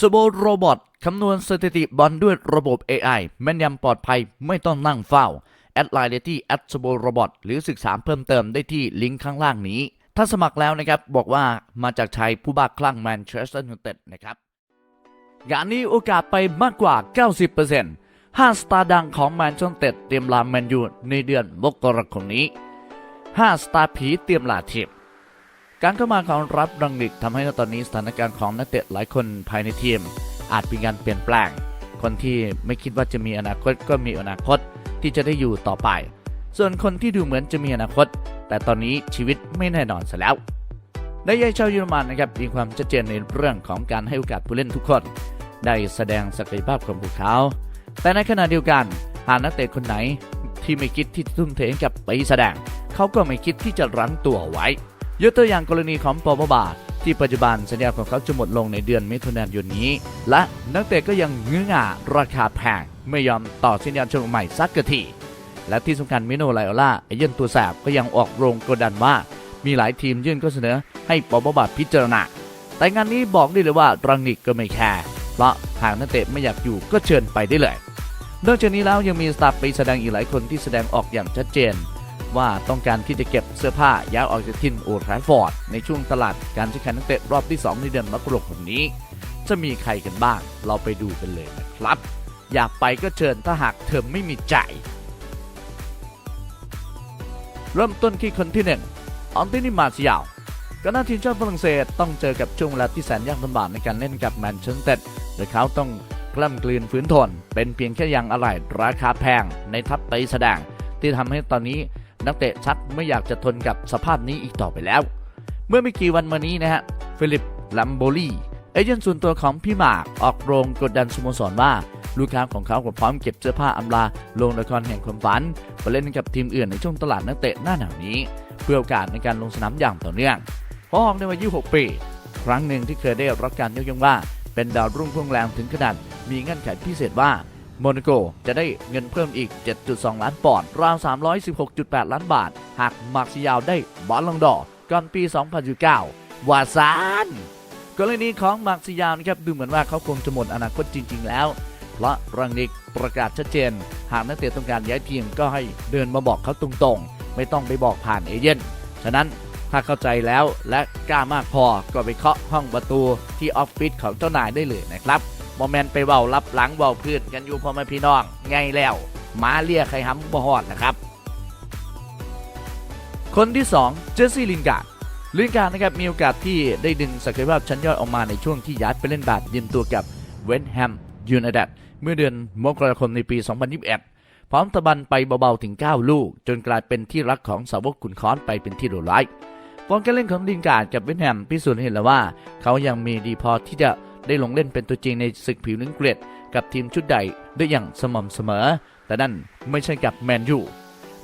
สโบโรบอทคำนวณสถิติบอลด้วยระบบ AI แม่นยำปลอดภัยไม่ต้องนั่งเฝ้าแอดไลน์ได้ที่แอดสโบโรบอทหรือศึกษาเพิ่มเติมได้ที่ลิงก์ข้างล่างนี้ ถ้าสมัครแล้วนะครับ บอกว่ามาจากชายผู้บ้าคลั่งแมนเชสเตอร์ยูไนเต็ดนะครับงานนี้โอกาสไปมากกว่า 90% 5 สตาร์ดังของแมนเชสเตอร์เตรียมลาแมนยูในเดือนมกราคมนี้ 5 สตาร์ผีเตรียมลาทีม การเข้ามาของรับรังนิกทำให้ตอนนี้สถานการณ์ของนักเตะหลายคนภายในทีม อาจมีการเปลี่ยนแปลง คนที่ไม่คิดว่าจะมีอนาคตก็มีอนาคตที่จะได้อยู่ต่อไป ส่วนคนที่ดูเหมือนจะมีอนาคต แต่ตอนนี้ชีวิตไม่แน่นอนซะแล้วนายใหญ่ชาวเยอรมันนะครับมีความชัดเจนในเรื่องของการให้โอกาสผู้เล่นทุกคน ได้แสดงศักยภาพของพวกเขา แต่ในขณะเดียวกันหากนักเตะคนไหนที่ไม่คิดที่จะทุ่มเทกับไปแสดง เขาก็ไม่คิดที่จะรั้งตัวไว้ ยกตัวอย่างกรณีของปอบบาที่ปัจจุบันสัญญาของเขาจะหมดลงในเดือนมิถุนายนนี้ และนักเตะก็ยังเงื้อง่าราคาแพงไม่ยอมต่อสัญญาช่วงใหม่สักกะทีและที่สำคัญมิโนไลโอล่าเอเย่นตัวแสบก็ยังออกโรงกดดันว่า มีหลายทีมยื่นข้อเสนอให้ปอบบาพิจารณา แต่งานนี้บอกได้เลยว่ารังนิกก็ไม่แคร์เพราะหากนักเตะไม่อยากอยู่ก็เชิญไปได้เลยนอกจากนี้แล้วยังมีสตาฟไปแสดงอีกหลายคนที่แสดงออกอย่างชัดเจน ว่าต้องการที่จะเก็บเสื้อผ้าย้ายออกจากทินโอทราฟอร์ด ในช่วงตลาดการซื้อขายนักเตะรอบที่ 2 ในเดือนมกราคมนี้ จะมีใครกันบ้าง เราไปดูกันเลยนะครับ อยากไปก็เชิญถ้าหากเธอไม่มีใจ เริ่มต้นที่คนที่หนึ่งออนตินีมาร์เซียลก็น่าทีมชาติฝรั่งเศสต้องเจอกับช่วงเวลาที่แสนยากลำบากในการเล่นกับแมนเชสเตอร์โดยเขาต้องกล้ำกลืนฝืนทน เป็นเพียงแค่ยางอะไหล่ราคาแพงในทัพไตแสดงที่ทำให้ตอนนี้ นักเตะชักไม่อยากจะทนกับสภาพนี้อีกต่อไปแล้ว เมื่อไม่กี่วันมานี้นะฮะฟิลิปลัมโบลีเอเจนต์ส่วนตัวของพี่หมากออกโรงกดดันสโมสรว่าลูกค้าของเขาก็พร้อมเก็บเสื้อผ้าอำลาลงละครแห่งความฝันไปเล่นกับทีมอื่นในช่วงตลาดนักเตะหน้าหนาวนี้ เพื่อโอกาสในการลงสนามอย่างต่อเนื่องพราะฮองในวัย26 ปี ครั้งหนึ่งที่เคยได้รับการยกย่องว่า เป็นดาวรุ่งพุ่งแรงถึงขนาดมีเงื่อนไขพิเศษว่า โมนาโกจะได้เงินเพิ่มอีก 7.2 ล้านปอนด์ราว 316.8 ล้านบาท หากมาร์ซิยาวได้บอลลงดอก่อนปี 2019 วาซานกรณีของมาร์ซิยาวนะครับดูเหมือนว่าเขาคงจะหมดอนาคตจริง ๆ แล้ว เพราะรังนิกประกาศชัดเจน หากนักเตะต้องการย้ายทีมก็ให้เดินมาบอกเขาตรงๆ ไม่ต้องไปบอกผ่านเอเย่นฉะนั้นถ้าเข้าใจแล้วและกล้ามากพอก็ไปเคาะห้องประตูที่ออฟฟิศของเจ้านายได้เลยนะครับ โมเมนต์ไปเบารับหลังเบาพื้นกันอยู่พ่อแม่พี่น้องไงแล้วหมาเลียใครห้ำบ่ฮอดนะครับ คนที่ 2 เจสซี่ลินการ์ดลินการ์ดนะครับมีโอกาสที่ได้ดึงศักยภาพชั้นยอดออกมาในช่วงที่ย้ายไปเล่นแบบยืมตัวกับเวนแฮมยูไนเต็ดเมื่อเดือนมกราคมในปี 2021 พร้อมตะบันไปเบาๆถึง 9 ลูก จนกลายเป็นที่รักของสาวกขุนค้อนไปเป็นที่โดดไลค์ฟอร์มการเล่นของลินการ์ดกับเวนแฮมพิสูจน์เห็นแล้วว่า เขายังมีดีพอที่จะ ได้ลงเล่นเป็นตัวจริงในศึกผิวหนึ่งเกรดกับทีมชุดใหญ่ได้อย่างสม่ำเสมอ แต่นั่นไม่ใช่กับแมนยู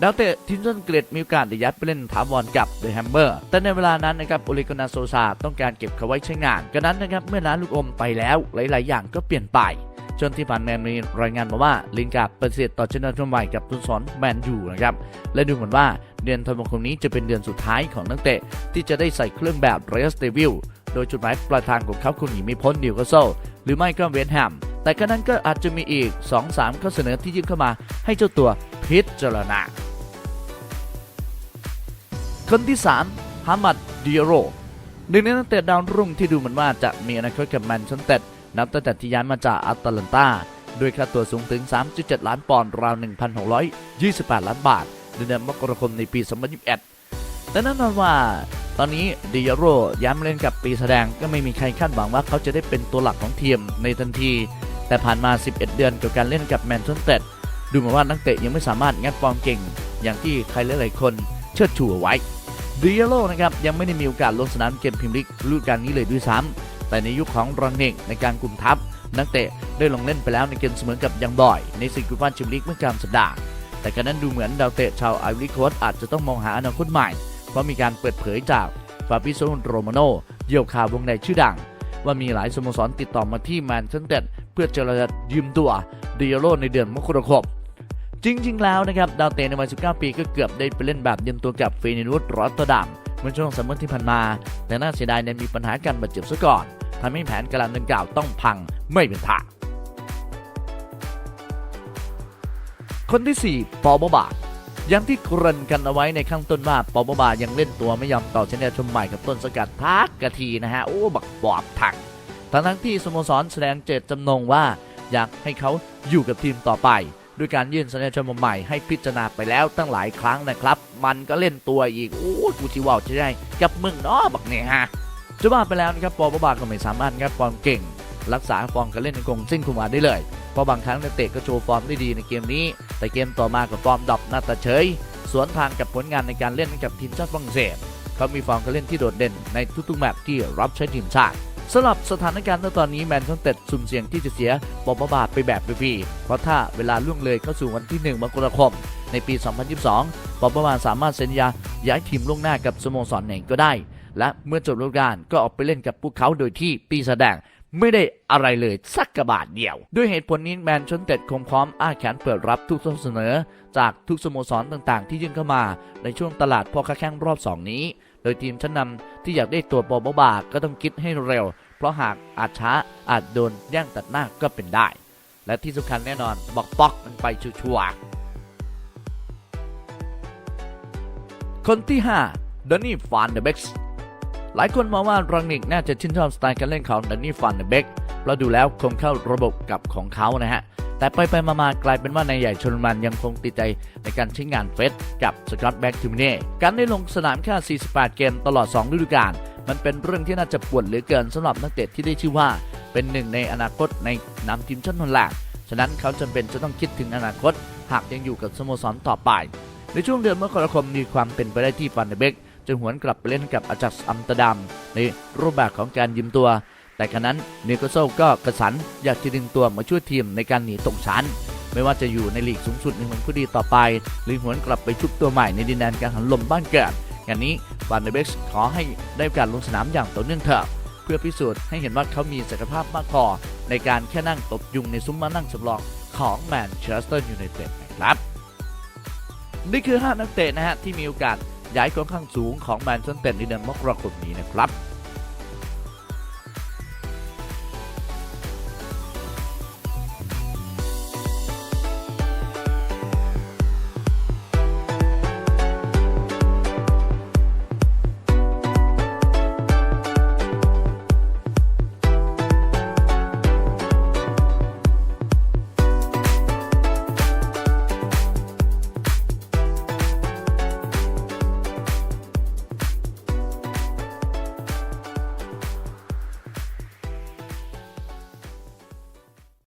ดาวเตะทีมต้นเกรดมีโอกาสได้ยัดไปเล่นถาวรกับเดอะแฮมเบอร์ แต่ในเวลานั้นนะครับโอเลกนาโซซาต้องการเก็บเขาไว้ใช้งานกันนั้นนะครับเมื่อร้านลูกอมไปแล้วหลาย ๆ อย่างก็เปลี่ยนไปจนที่ผ่านมามีรายงานมาว่าลินการ์ดปฏิเสธต่อเชนะทวใหม่กับทุนสอนแมนยูนะครับ และดูเหมือนว่าเดือนธันวาคมนี้จะเป็นเดือนสุดท้ายของนักเตะที่จะได้ใส่เครื่องแบบเรสเดวิล โดยจุดหมายปลายทางของเขาคงหนีไม่พ้นนิวคาสเซิลหรือไม่ก็เวนแฮมแต่ก็นั้นก็อาจจะมีอีก 2-3 ข้อเสนอที่ยื่นเข้ามาให้เจ้าตัวพิจารณา คนที่ 3ฮามัดดิโรหนึ่งในนักเตะดาวรุ่งที่ดูเหมือนว่าจะมีอนาคตกับแมนเชสเตอร์นับตั้งแต่ที่ย้ายมาจากอัตแลนตาด้วยค่าตัวสูงถึง 3.7 ล้านปอนด์ราว 1,628 ล้านบาทในเดือนมกราคมในปี 2021แต่แน่นอนว่า ตอนนี้ดิยาโรย้ำเล่นกับปีแสดงก็ไม่มีใครคาดหวังว่าเขาจะได้เป็นตัวหลักของทีมในทันที แต่ผ่านมา 11 เดือนกับการเล่นกับแมนเชสเตอร์ดูเหมือนว่านักเตะยังไม่สามารถงัดฟอร์มเก่ง อย่างที่ใครหลายๆคนเชิดชูเอาไว้ดิยาโรนะครับยังไม่ได้มีโอกาสลงสนามเกมพรีเมียร์ลีกฤดูกาลนี้เลยด้วยซ้ำแต่ในยุคของรังเนกในการกลุ่มทัพ นักเตะได้ลงเล่นไปแล้วในเกมเสมอกับยังบอย ในศึกยูฟ่าแชมเลีกเมื่อกลางสัปดาห์แต่การนั้นดูเหมือนดาวเตะชาวไอริโคสอาจจะต้องมองหาอนาคตใหม่ เพราะมีการเปิดเผยจากฟาบิโซโรมาโนเยี่ยวข่าววงในชื่อดัง ว่ามีหลายสโมสรติดต่อมาที่แมนเชสเตอร์เพื่อเจรจายืมตัวดิโยโรในเดือนมกราคมจริง ๆ แล้วนะครับ ดาวเตะในวัย 19 ปีก็เกือบได้ไปเล่นแบบยืมตัวกับฟเนนูดรอตเตอร์ดัมเมื่อช่วงซัมเมอร์ที่ผ่านมา แต่น่าเสียดายเนี่ยมีปัญหาการบาดเจ็บซะก่อนทำให้แผนการดังกล่าวต้องพังไม่เป็นท่าคนที่ 4 ปอบบบา อย่างที่เกริ่นกันเอาไว้ในข้างต้นว่าปอบบบายังเล่นตัวไม่ยอมต่อสัญญาชมใหม่กับต้นสกัดทักกะทีนะฮะ โอ้ บักบอบถังทั้งทั้งที่สโมสรแสดงเจตจำนงว่า อยากให้เขาอยู่กับทีมต่อไปด้วยการยื่นสัญญาชมใหม่ให้พิจารณาไปแล้วตั้งหลายครั้งนะครับ มันก็เล่นตัวอีก โอ้กูชิว่าวจะได้กับมึงเนาะบักเนี่ยฮะจะว่าไปแล้วนะครับปอบบบาก็ไม่สามารถงัดฟอร์มเก่ง รักษาฟอร์มการเล่นในกรงสิ้นคุมาได้เลย เพราะบางครั้งนักเตะก็โชว์ฟอร์มได้ดีในเกมนี้ แต่เกมต่อมากับฟอร์มดรอปหน้าตาเฉย สวนทางกับผลงานในการเล่นกับทีมชาติฝรั่งเศสเขามีฟอร์มการเล่นที่โดดเด่นในทุกๆแมตช์ที่รับใช้ทีมชาติสำหรับสถานการณ์ณตอนนี้แมนเชสเตอร์สุ่มเสี่ยงที่จะเสียบอบบาไปแบบฟรีๆเพราะถ้าเวลาล่วงเลยเข้าสู่วันที่1มกราคมในปี 2022 บอบบาสามารถเซ็นสัญญาย้ายทีมล่วงหน้ากับสโมสรไหนก็ได้ และเมื่อจบฤดูกาลก็ออกไปเล่นกับพวกเขาโดยที่ปีแสดง ไม่ได้อะไรเลยสักกระบาทเดียว ด้วยเหตุผลนี้แมนชสเตอร์คงพร้อมอ้าแขนเปิดรับทุกข้อเสนอ จากทุกสโมสรต่างๆ ที่ยื่นเข้ามาในช่วงตลาดพ่อค้าแข้งรอบ 2 นี้ โดยทีมชั้นนำที่อยากได้ตัวบอบบาก็ต้องคิดให้เร็ว เพราะหากอาจช้าอาจโดนแย่งตัดหน้าก็เป็นได้ และที่สำคัญแน่นอนบอกป๊อกมันไปชัวร์คนที่5ดอนนี่ฟานเดเบ็กส์ หลายคนมองว่ารังนิกน่าจะชื่นชอบสไตล์การเล่นของดันนี่ฟันเดเบกเพราะดูแล้วคงเข้าระบบกับของเขานะฮะ แต่ไปไปๆมากลายเป็นว่านายใหญ่ชนมันยังคงติดใจในการใช้งานเฟสกับสกอตแบ็กทิมเน่การได้ลงสนามแค่ 48 เกมตลอด 2 ฤดูกาลมันเป็นเรื่องที่น่าจะปวดเหลือเกินสำหรับนักเตะที่ได้ชื่อว่า เป็นหนึ่งในอนาคตในนำทีมชาติฮอลแลนด์ฉะนั้นเขาจำเป็นจะต้องคิดถึงอนาคต หากยังอยู่กับสโมสรต่อไป ในช่วงเดือนมกราคมมีความเป็นไปได้ที่ฟันเดเบก จะหวนกลับไปเล่นกับอาจักอัมตอร์ดัมในรูปแบบของการยืมตัว แต่ขณะนั้นนิโคโซก็กระสันอยากจะดึงตัวมาช่วยทีมในการหนีตกชั้น ไม่ว่าจะอยู่ในลีกสูงสุดในเมืองผู้ดีต่อไป หรือหวนกลับไปชุบตัวใหม่ในดินแดนการหันลมบ้านเกิดงานนี้วานเดเบ็กขอให้ได้กาสลงสนามอย่างต่อเนื่องเถอะเพื่อพิสูจน์ให้เห็นว่าเขามีศักยภาพมากพอในการแค่นั่งตบยุงในซุ้มมานั่งสำรองของแมนเชสเตอร์ยูไนเต็ดนะครับนี่คือ 5 นักเตะนะฮะ ที่มีโอกาส ย้ายค่อนข้างสูงของแมนเชสเตอร์ในเดือนมกราคมนี้นะครับ